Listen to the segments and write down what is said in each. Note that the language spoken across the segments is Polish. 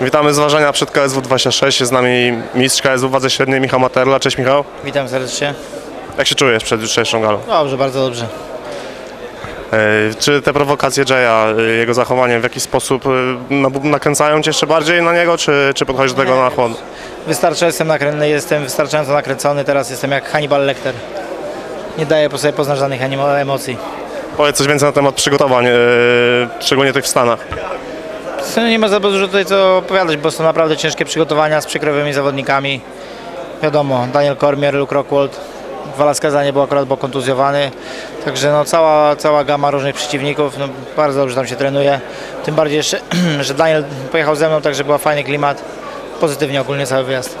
Witamy z ważenia przed KSW 26. Jest z nami mistrz KSW w wadze średniej Michał Materla. Cześć Michał. Witam serdecznie. Jak się czujesz przed jutrzejszą galą? Dobrze, bardzo dobrze. E, Czy te prowokacje Jaya, e, jego zachowanie w jakiś sposób e, nakręcają cię jeszcze bardziej na niego, czy, czy podchodzisz do tego na chłodno? Wystarczająco jestem, nakręcony, jestem wystarczająco nakręcony, teraz jestem jak Hannibal Lecter. Nie daję po sobie poznać żadnych emocji. Powiedz coś więcej na temat przygotowań, szczególnie tych w Stanach. No, Nie ma za dużo tutaj co opowiadać, bo są naprawdę ciężkie przygotowania z przykrywymi zawodnikami. Wiadomo, Daniel Cormier, Luke Rockwold, Wallaska nie był akurat był kontuzjowany. Także no, cała, cała gama różnych przeciwników, no, bardzo dobrze tam się trenuje. Tym bardziej, jeszcze, że Daniel pojechał ze mną, także była fajny klimat. Pozytywnie ogólnie cały wyjazd.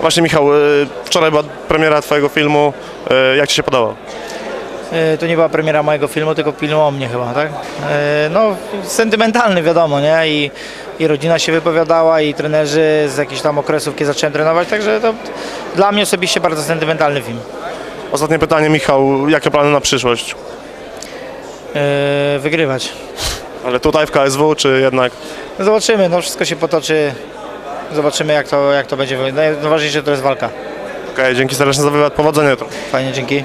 Właśnie Michał, e, wczoraj była premiera twojego filmu. E, Jak ci się podobał? E, To nie była premiera mojego filmu, tylko filmu o mnie chyba, tak? E, No, sentymentalny wiadomo, nie? I, I rodzina się wypowiadała, i trenerzy z jakichś tam okresów, kiedy zacząłem trenować, także to dla mnie osobiście bardzo sentymentalny film. Ostatnie pytanie Michał, jakie plany na przyszłość? E, Wygrywać. Ale tutaj w KSW, czy jednak No Zobaczymy, no wszystko się potoczy. Zobaczymy jak to, jak to będzie. Najważniejsze to jest walka. Okej, dzięki serdecznie za wywiad, powodzenia. Fajnie, dzięki.